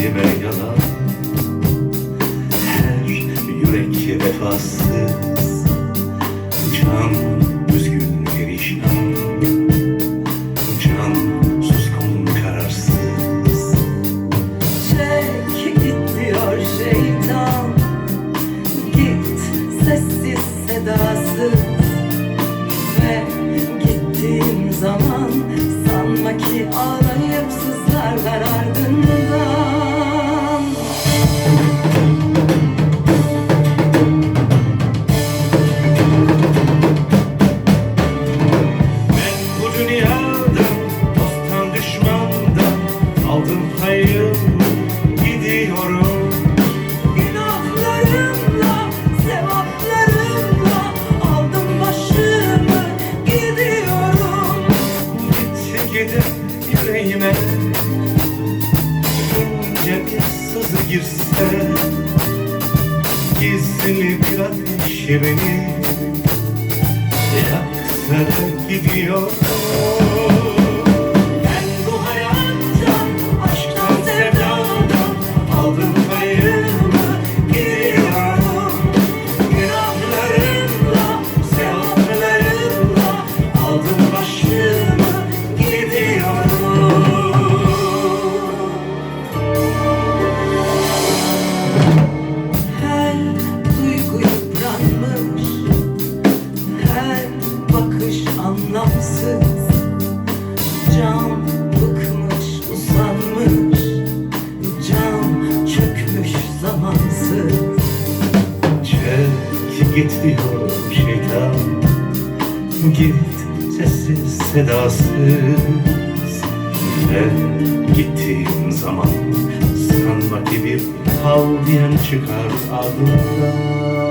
kelime yalan Her yürek vefasız Gidiyorum. Günahlarımla, sevaplarımla Aldım başımı gidiyorum. Gitse gider yüreğime İnce bir sızı girse Gizli bir ateş beni Yaksa da gidiyor Diyor şeytan Git sessiz sedasız. Ve gittiğim zaman Sanma ki bir hal diyen çıkar ardından